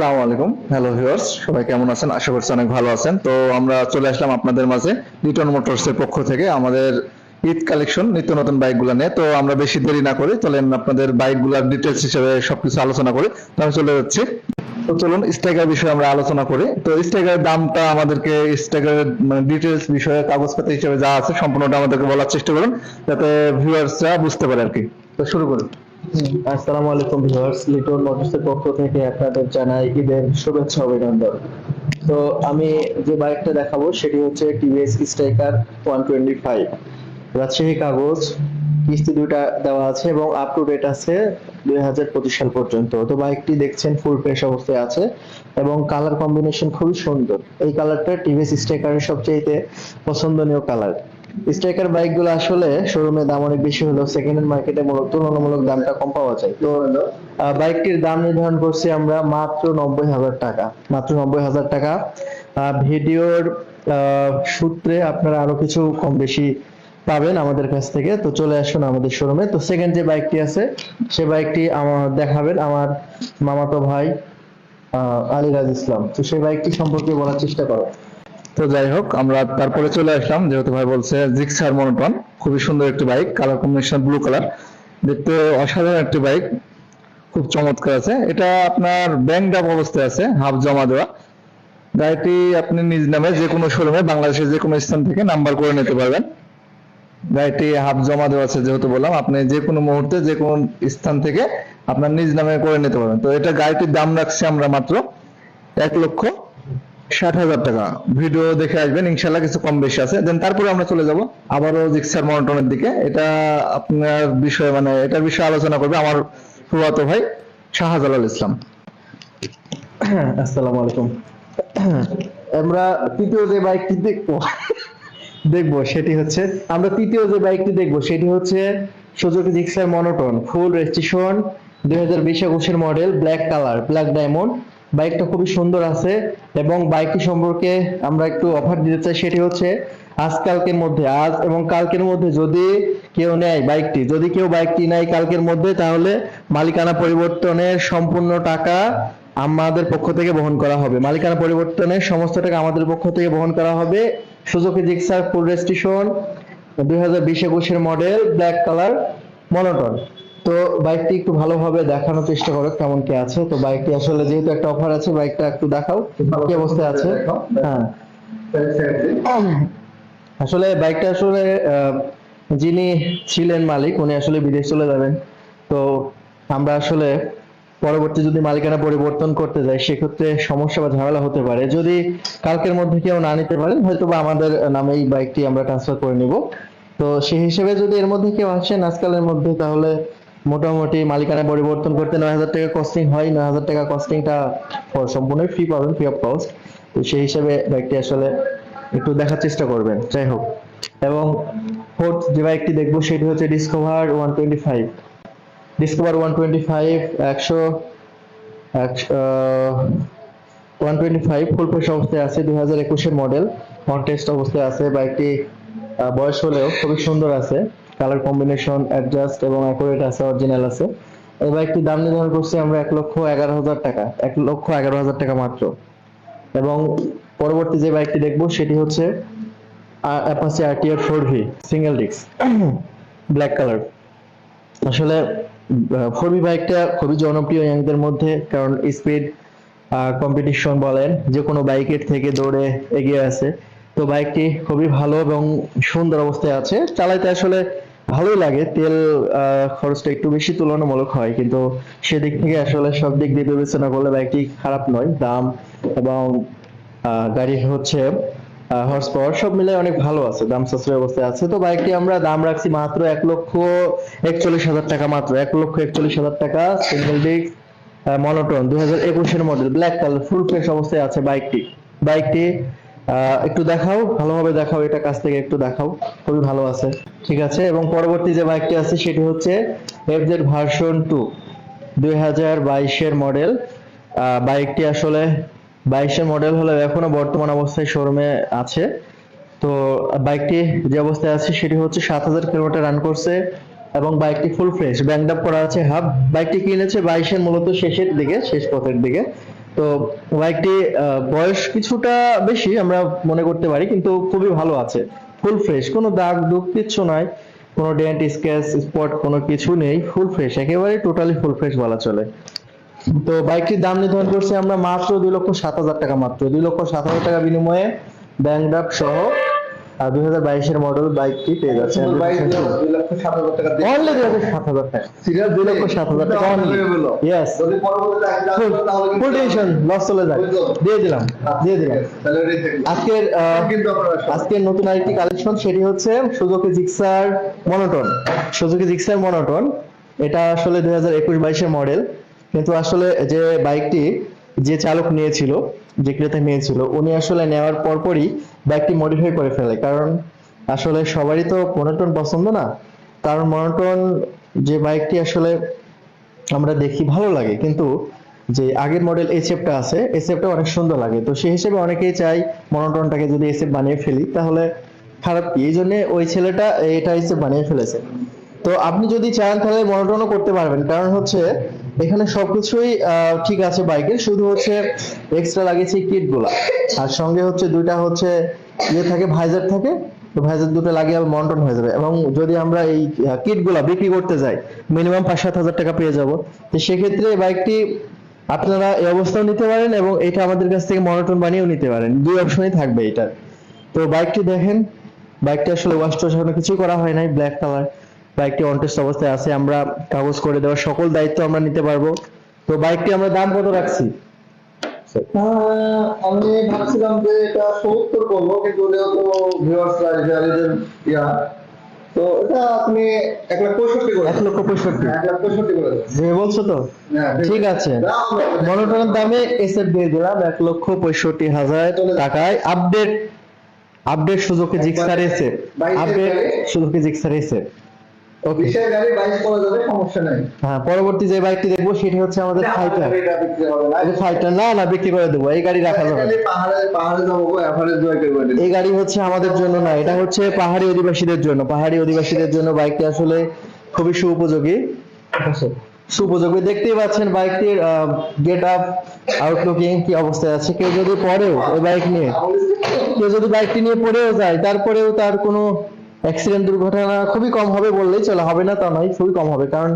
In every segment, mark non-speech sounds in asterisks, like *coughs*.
আসসালামু আলাইকুম। Hello viewers সবাই কেমন আছেন? আশা করছি অনেক ভালো আছেন। তো আমরা চলে আসলাম আপনাদের মাঝে লিটন পক্ষ থেকে আমাদের ঈদ কালেকশন, নিত্য নতুন বাইকগুলো নিয়ে। তো আমরা বেশি দেরি না করি চলেন আপনাদের বাইকগুলোর ডিটেলস হিসেবে সবকিছু আলোচনা করি। আমি চলে যাচ্ছি। তো চলুন স্ট্রাইকার বিষয়ে আমরা আলোচনা করি। তো স্ট্রাইকারের দামটা আমাদেরকে স্ট্রাইকারের মানে ডিটেলস বিষয়ে কাগজপত্র হিসেবে যা আছে সম্পূর্ণটা আমাদেরকে বলার চেষ্টা করুন, যাতে ভিউয়ার্সরা বুঝতে পারে আর কি। তো শুরু করুন আসসালামু আলাইকুম ভিউয়ার্স লিটন মোটরসের পক্ষ থেকে আপনাদের জানাই ঈদের শুভেচ্ছা অভিনন্দন। তো আমি যে বাইকটা দেখাবো, সেটি হচ্ছে TVS Striker one twenty five. Rajshahi কাগজ, কিস্তি দেওয়া আছে এবং আপ টু ডেট আছে দুই হাজার পঁচিশ সাল পর্যন্ত। তো বাইকটি দেখছেন ফুল ফ্রেশ অবস্থায় আছে এবং কালার কম্বিনেশন খুবই সুন্দর। এই কালারটা টিভিএস স্ট্রাইকারের সবচেয়ে পছন্দনীয় কালার স্ট্রাইকার বাইকগুলো আসলে শোরুমে দাম অনেক বেশি হলেও সেকেন্ড হ্যান্ড মার্কেটে মূলত তুলনামূলক দামটা কম পাওয়া যায়। তো বাইকটির দাম নির্ধারণ করছি আমরা মাত্র নব্বই হাজার টাকা। মাত্র নব্বই হাজার টাকা। ভিডিওর সূত্রে আপনারা আরও কিছু কম বেশি পাবেন আমাদের কাছ থেকে। তো চলে আসুন আমাদের শোরুমে তো সেকেন্ড যে বাইকটি আছে, সে বাইকটি আমার দেখাবেন আমার মামাতো ভাই আলিরাজ ইসলাম। তো সেই বাইকটি সম্পর্কে বলার চেষ্টা করো। তো যাই হোক, আমরা তারপরে চলে আসলাম। যেহেতু ভাই বলছে জিক্সার মনোটন, খুবই সুন্দর একটি bike, colour combination blue colour. দেখতে অসাধারণ একটি বাইক, খুব চমৎকার আছে। এটা আপনার ব্যাংক ডাপ অবস্থায় আছে, হাফ জমা দেওয়া। গাড়িটি আপনি নিজ নামে যে কোনো শোরুমে বাংলাদেশের যে কোনো স্থান থেকে নাম্বার করে নিতে পারবেন। গাড়িটি হাফ জমা দেওয়া আছে, যেহেতু বললাম, আপনি যে কোনো মুহূর্তে যে কোনো স্থান থেকে আপনার নিজ নামে করে নিতে পারবেন। তো এটা গাড়িটির দাম রাখছি আমরা মাত্র এক লক্ষ ষাট হাজার টাকা। ভিডিও দেখে আসবেন, ইনশাল্লাহ কিছু কম বেশি আছে। দেন তারপরে আমরা চলে যাব আবারও জিক্সার মনোটনের দিকে। এটা আপনার বিষয়ে মানে এটার বিষয়ে আলোচনা করবে আমার ফুয়াতো ভাই শাহজালাল ইসলাম। *coughs* আসসালামু আলাইকুম। *coughs* আমরা তৃতীয় যে বাইকটি দেখব *laughs* দেখব, সেটি হচ্ছে, আমরা তৃতীয় যে বাইকটি দেখব, সেটি হচ্ছে Suzuki Gixxer monotone, full registration দুই হাজার বিশ একুশের model, black colour, black diamond. বাইকটা খুবই সুন্দর আছে এবং বাইকটি সম্পর্কে আমরা একটু অফার দিতে চাই সেটি হচ্ছে আজকালকের মধ্যে, আজ এবং কালকের মধ্যে যদি কেউ নেয় বাইকটি, যদি কেউ বাইকটি নেয় কালকের মধ্যে, তাহলে মালিকানা পরিবর্তনের সম্পূর্ণ টাকা আমাদের পক্ষ থেকে বহন করা হবে। মালিকানা পরিবর্তনের সমস্ত টাকা আমাদের পক্ষ থেকে বহন করা হবে। সুজুকি জিক্সার ফুল রেজিস্ট্রেশন, দুই হাজার বিশ একুশের মডেল, ব্ল্যাক কালার, মনোটন। তো বাইকটি একটু ভালোভাবে দেখানোর চেষ্টা করো কেমন কি আছে। তো বাইকটি আসলে যেহেতু একটা অফার আছে বাইকটা একটু দেখাও কি অবস্থায় আছে। হ্যাঁ। আসলে বাইকটা আসলে যিনি ছিলেন মালিক উনি আসলে বিদেশ চলে যাবেন। তো আমরা আসলে পরবর্তী যদি মালিকানা পরিবর্তন করতে যাই সেক্ষেত্রে সমস্যা বা ঝামেলা হতে পারে। যদি কালকের মধ্যে কেউ না নিতে পারেন হয়তো বা আমাদের নামে এই বাইকটি আমরা ট্রান্সফার করে নিব। তো সেই হিসেবে যদি এর মধ্যে কেউ আসেন আজকালের মধ্যে তাহলে মোটামুটি মালিকানা পরিবর্তন করতে নয় হাজার টাকা কস্টিং হয়। নয় হাজার টাকা কস্টিংটা সম্পূর্ণ ফ্রি পাবেন ফ্রি অফ কস্ট তো সেই হিসাবে বাইকটি আসলে একটু দেখার চেষ্টা করবেন। যাই হোক। এবং ফোর্থ যে বাইকটি দেখব, সেটি হচ্ছে Discover one twenty five Discover one twenty five একশো one twenty five full fresh অবস্থায় আছে দুই হাজার একুশের মডেল কন্টেস্ট অবস্থায় আছে। বাইকটি বয়স হলেও খুবই সুন্দর আছে। কালার কম্বিনেশন অ্যাডজাস্ট এবং অ্যাকুরেট আছে অরিজিনাল আছে। এই বাইকটির দাম নির্ধারণ করছি আমরা এক লক্ষ এগারো হাজার টাকা, এক লক্ষ এগারো হাজার টাকা মাত্র। এবং পরবর্তী যে বাইকটি দেখব, সেটি হচ্ছে Apache RTR four V single disc black colour আসলে ফোর ভি বাইকটা খুবই জনপ্রিয় ইয়াংদের মধ্যে, কারণ স্পিড কম্পিটিশন বলেন যে কোনো বাইকের থেকে দৌড়ে এগিয়ে আছে। তো বাইকটি খুবই ভালো এবং সুন্দর অবস্থায় আছে। চালাইতে আসলে ভালোই লাগে। তেল খরচটা একটু বেশি তুলনামূলক হয়, কিন্তু সেদিক থেকে আসলে সব দিক দিয়ে বিবেচনা করলে বাইকটি খারাপ নয়। দাম এবং গাড়ির হচ্ছে হর্স পাওয়ার সব মিলে অনেক ভালো আছে, দাম সাশ্রয় অবস্থায় আছে। তো বাইকটি আমরা দাম রাখছি মাত্র এক লক্ষ একচল্লিশ হাজার টাকা, মাত্র এক লক্ষ একচল্লিশ হাজার টাকা সিঙ্গেল ডিস্ক মনোটন দুই হাজার একুশের মডেল ব্ল্যাক কালার ফুল অবস্থায় আছে বাইকটি। বাইকটি একটু দেখাও, ভালোভাবে দেখাও, এটা কাছ থেকে একটু দেখাও, খুবই ভালো আছে। ঠিক আছে? এবং পরবর্তী যে বাইকটি আছে, সেটি হচ্ছে এফজেড ভার্সন টু দুই হাজার বাইশের মডেল বাইকটি আসলে বাইশের মডেল হলে এখনও বর্তমান অবস্থায় শোরুমে আছে। তো বাইকটি যে অবস্থায় আছে, সেটি হচ্ছে সাত হাজার কিলোমিটার রান করছে এবং বাইকটি ফুল ফ্রেশ ব্যাংড আপ করা আছে হাফ বাইকটি কিনেছে বাইশের মূলত শেষের দিকে, শেষ পথের দিকে। তো বাইকটি বয়স কিছুটা বেশি আমরা মনে করতে পারি, কিন্তু খুবই ভালো আছে। ফুল ফ্রেশ কোনো দাগ দুঃখ কিচ্ছু নাই, কোনো ডেন্ট স্ক্র্যাচ স্পট কোনো কিছু নেই ফুল ফ্রেশ একেবারে টোটালি ফুল ফ্রেশ বলা চলে। তো বাইকটির দাম নির্ধারণ করছি আমরা মাত্র দুই লক্ষ সাত হাজার টাকা মাত্র। দুই লক্ষ সাত হাজার টাকা বিনিময়ে ব্যাংক ড্রাফট সহ দুই হাজার বাইশের মডেল বাইকটি পেয়ে লক্ষ সাত হাজার টাকা অনলি দুই হাজার সাত হাজার টাকা। Serious দুই লক্ষ সাত হাজার টাকা only yes full tension loss চলে যায়। দিয়ে দিলাম দিয়ে দিলাম। আজকের আজকের নতুন আরেকটি কালেকশন সেটি হচ্ছে Suzuki Gixxer monotone Suzuki Gixxer monotone এটা আসলে দুই হাজার একুশ বাইশের মডেল কিন্তু আসলে যে বাইকটি যে চালক নিয়েছিল যে ক্রেতা নিয়েছিল, উনি আসলে নেওয়ার পরপরই বাইকটি মডিফাই করে ফেলে। কারণ আসলে সবারই তো মনোটন পছন্দ না। কারণ মনোটন যে বাইকটি আসলে আমরা দেখি ভালো লাগে, কিন্তু যে আগের মডেল এসএফটা আছে এসএফটা অনেক সুন্দর লাগে। তো সেই হিসেবে অনেকেই চাই মনোটনটাকে যদি এসএফ বানিয়ে ফেলি, তাহলে খারাপ কি? এই জন্য ওই ছেলেটা এটা এসএফ বানিয়ে ফেলেছে। তো আপনি যদি চান তাহলে মনোটনও করতে পারবেন। কারণ হচ্ছে এখানে সবকিছুই ঠিক আছে বাইকের, শুধু হচ্ছে এক্সট্রা লাগিয়েছে কিটগুলা। আর সঙ্গে হচ্ছে দুইটা হচ্ছে ইয়ে থাকে ভাইজার থাকে। তো ভাইজার দুটো লাগিয়ে আবার মন্টন হয়ে যাবে এবং যদি আমরা এই কিটগুলা বিক্রি করতে যাই মিনিমাম পাঁচ সাত হাজার টাকা পেয়ে যাব। তো সেক্ষেত্রে এই বাইকটি আপনারা এই অবস্থাও নিতে পারেন এবং এটা আমাদের কাছ থেকে মনোটন বানিয়েও নিতে পারেন। দুই অপশনই থাকবে এটা তো বাইকটি দেখেন, বাইকটি আসলে ওয়াশ টোয়াশ কিছুই করা হয় নাই ব্ল্যাক কালার বাইকটি অনটেস্ট অবস্থায় আছে আমরা কাগজ করে দেওয়ার সকল দায়িত্ব আমরা নিতে পারব। তো বাইকটি আমরা দাম কত রাখছি? আমি ভাবছিলাম যে এটা সত্তর করব কিন্তু যেহেতু ইয়া তো এটা আপনি এক লাখ পঁয়ষট্টি করে এক লক্ষ পঁয়ষট্টি। এক লাখ পঁয়ষট্টি করে। বলছো তো? হ্যাঁ, ঠিক আছে। মনোটনের দামে এসএফ দিয়ে দিলাম এক লক্ষ পঁয়ষট্টি হাজার টাকায়। আপডেট আপডেট সুজুকি জিক্সার বাইশের আপডেট। Suzuki Gixxer SF. হ্যাঁ পরবর্তী যে বাইকটি দেখব সেটি হচ্ছে আমাদের ফাইটার এটা বিক্রি হবে না। ফাইটার না না বিক্রি করে দেবো এই গাড়ি রাখা যাবে না। খালি পাহাড়ে পাহাড়ে যাব এভারেজ বাইকে করে এই গাড়ি হচ্ছে আমাদের জন্য না এটা হচ্ছে পাহাড়ি অধিবাসীদের জন্য। পাহাড়ি অধিবাসীদের জন্য বাইকটি আসলে খুবই সুউপযোগী। সুউপযোগী। দেখতেই পাচ্ছেন বাইকটির গেট আপ আউটলুকিং কি অবস্থায় আছে। কেউ যদি পড়েও ওই বাইক নিয়ে কেউ যদি বাইকটি নিয়ে পড়েও যায় তারপরেও তার কোনো অ্যাক্সিডেন্ট দুর্ঘটনা খুবই কম হবে বললেই চলে হবে না তা নয় খুবই কম হবে কারণ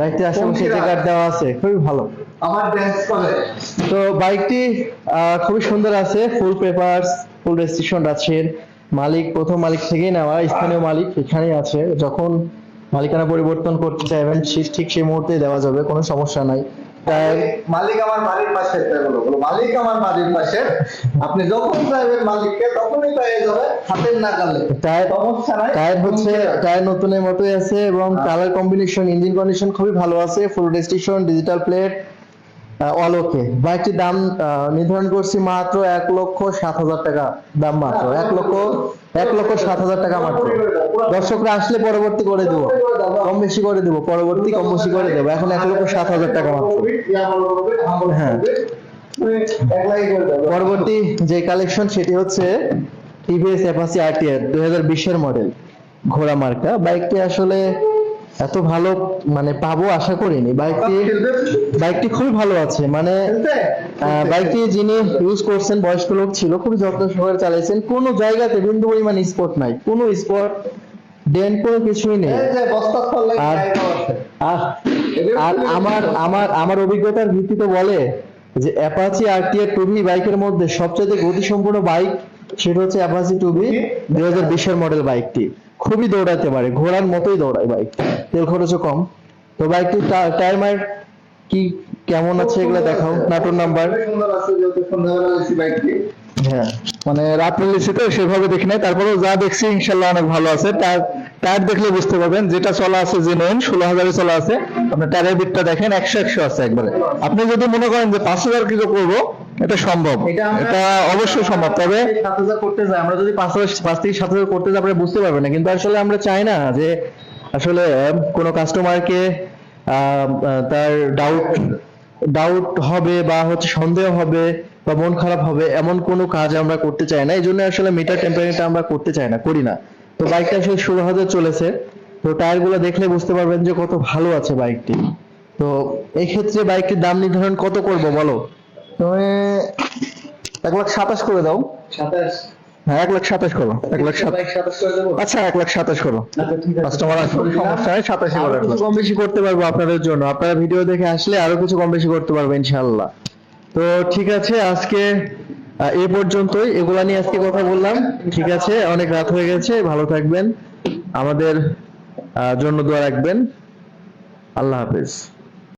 বাইকটি আশেপাশে গার্ড দেওয়া আছে খুবই ভালো। আমার ড্যান্স করে। তো বাইকটি আহ, খুবই সুন্দর আছে ফুল পেপারস ফুল রেজিস্ট্রেশন আছে মালিক প্রথম মালিক থেকেই নেওয়া স্থানীয় মালিক এখানেই আছে। যখন মালিকানা পরিবর্তন করতে চাইবেন ঠিক সেই মুহূর্তে দেওয়া যাবে কোনো সমস্যা নাই। মালিক আমার বাড়ির পাশে মালিক আমার বাড়ির পাশে আপনি যখন চাইবেন মালিককে তখনই পেয়ে যাবে হাতের নাগালে। টায়ার সমস্যা নাই। টায়ার হচ্ছে টায়ার নতুনের মতোই আছে এবং কালার কম্বিনেশন ইঞ্জিন কন্ডিশন খুবই ভালো আছে full registration digital plate all okay বাইকটির দাম আহ, নির্ধারণ করছি মাত্র এক লক্ষ সাত হাজার টাকা দাম মাত্র। এক লক্ষ এক লক্ষ সাত হাজার টাকা মাত্র। দর্শকরা আসলে পরবর্তী করে দেবো। কম বেশি করে দেবো। পরবর্তী কম বেশি করে দেবো। এখন এক লক্ষ সাত হাজার টাকা মাত্র। হ্যাঁ। পরবর্তী যে কালেকশন সেটি হচ্ছে টিভিএস অ্যাপাচি আরটিআর দুই হাজার বিশের মডেল ঘোড়া মার্কা। বাইকটি আসলে এত ভালো মানে পাবো আশা করিনি। বাইকটি বাইকটি খুবই ভালো আছে মানে বাইকটি যিনি ইউজ করছেন বয়স্ক লোক ছিল খুবই যত্ন সহকারে চালাইছেন। কোনো জায়গাতে বিন্দু পরিমাণ স্পট নাই কোনো স্পট ডেন কোনো কিছুই নেই। আর- আর আর আমার আমার আমার অভিজ্ঞতার ভিত্তিতে বলে যে অ্যাপাচি আর টি আরটিআর টুবি বাইকের মধ্যে সবচেয়ে গতিসম্পন্ন বাইক সেটা হচ্ছে অ্যাপাচি টুবি দুই হাজার বিশের মডেল বাইকটি। খুবই দৌড়াতে পারে, ঘোড়ার মতোই দৌড়ায় বাইক তেল খরচও কম। তো বাইকটি টায়ার মার কি, কেমন আছে এগুলো দেখাও, নাটোর নাম্বার হ্যাঁ মানে রাত্রে তো সেভাবে দেখি নাই। তারপরেও যা দেখছি ইনশাল্লাহ অনেক ভালো আছে। টায়ার টায়ার দেখলে বুঝতে পারবেন, যেটা চলা আছে জেনুইন ষোলো হাজারে চলা আছে। আপনার টায়ারের বিটটা দেখেন, একশো একশো আছে একবারে। আপনি যদি মনে করেন যে পাঁচ হাজার কিছু করব এটা সম্ভব। এটা অবশ্যই সম্ভব তবে সাত হাজার করতে যাই আমরা যদি পাঁচ হাজার পাঁচ থেকে সাত হাজার করতে যাই আপনারা বুঝতে পারবেন না। কিন্তু আসলে আমরা চাই না যে আসলে কোনো কাস্টমারকে তার ডাউট ডাউট হবে বা হচ্ছে সন্দেহ হবে বা মন খারাপ হবে এমন কোনো কাজ আমরা করতে চাই না। এই জন্য আসলে মিটার টেম্পারেচারটা আমরা করতে চাই না করি না। তো বাইকটা আসলে ষোলো হাজার চলেছে। তো টায়ারগুলো দেখলে বুঝতে পারবেন যে কত ভালো আছে বাইকটি তো এই ক্ষেত্রে বাইকটির দাম নির্ধারণ কত করব বলো? তুমি এক লাখ সাতাশ করে দাও। সাতাশ? হ্যাঁ এক লাখ সাতাশ করো এক লাখ করে আচ্ছা এক লাখ সাতাশ করো। আচ্ছা কাস্টমার আসলে সমস্যা হয় সাতাশি কিছু কম বেশি করতে পারব আপনাদের জন্য। আপনারা ভিডিও দেখে আসলে আরও কিছু কম বেশি করতে পারব ইনশাআল্লাহ। তো ঠিক আছে আজকে এ পর্যন্তই। এগুলা নিয়ে আজকে কথা বললাম। ঠিক আছে অনেক রাত হয়ে গেছে ভালো থাকবেন। আমাদের জন্য দোয়া রাখবেন। আল্লাহ হাফেজ।